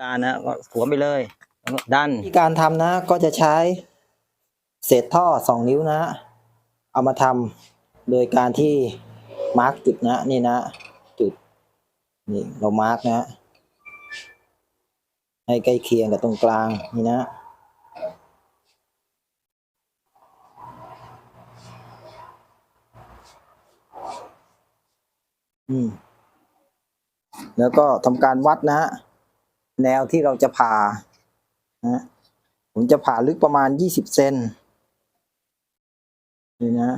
การนะก็สวมไปเลยดันวิธีการทำนะก็จะใช้เศษท่อสองนิ้วนะ เอามาทำโดยการที่มาร์กจุดนะนี่นะ จุดนี่เรามาร์กนะ ให้ใกล้เคียงกับตรงกลางนี่นะอืมแล้วก็ทำการวัดนะฮะ แนวที่เราจะผ่านะผมจะผ่าลึกประมาณยี่สิบเซนนี่นะ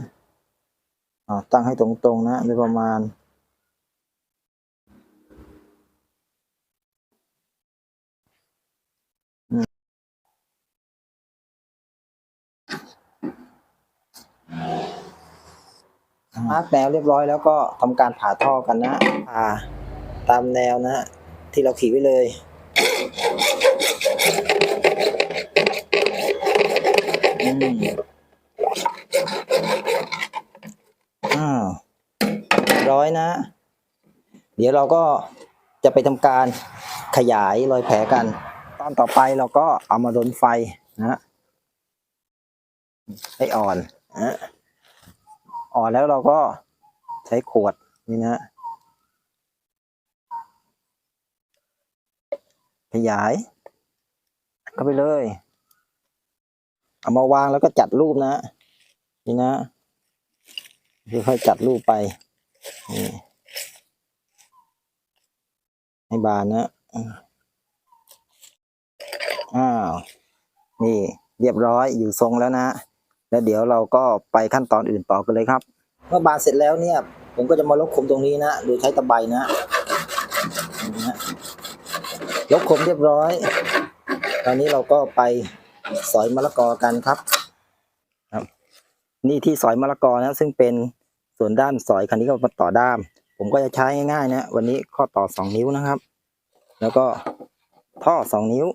ตั้งให้ตรงๆนะโดยประมาณมาร์กแนวเรียบร้อยแล้วก็ทำการผ่าท่อกันนะผ่าตามแนวนะ ที่เราขีดไว้เลย อืมอ้าวร้อยนะ เดี๋ยวเราก็จะไปทำการขยายรอยแผลกัน ตอนต่อไปเราก็เอามาดนไฟนะให้อ่อนนะอ่อนแล้วเราก็ใช้ขวดนี่นะ ขยาย เข้าไปเลย เอามาวางแล้วก็จัดรูปนะ นี่นะค่อยๆจัดรูปไปนี่ให้บานนะอ้าวนี่เรียบร้อยอยู่ทรงแล้วนะ แล้วเดี๋ยวเราก็ไปขั้นตอนอื่นต่อกันเลยครับ เมื่อบานเสร็จแล้วเนี่ย ผมก็จะมาลบคมตรงนี้นะโดยใช้ตะไบนะ นี่นะลบคมเรียบร้อย ตอนนี้เราก็ไปสอยมะละกอกันครับครับ นี่ที่สอยมะละกอนะซึ่งเป็นส่วนด้ามสอยคันนี้ก็มาต่อด้าม ผมก็จะใช้ง่ายๆนะวันนี้ข้อต่อสองนิ้วนะครับ แล้วก็ท่อสองนิ้ว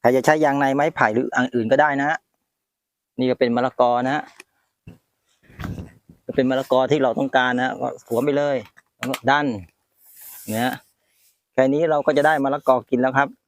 ใครจะใช้ยางในไม้ไผ่หรืออันอื่นก็ได้นะ นี่ก็เป็นมะละกอนะก็เป็นมะละกอที่เราต้องการนะก็สวไปเลยแล้วก็ดัน นะแค่นี้เราก็จะได้มะละกอกินแล้วครับ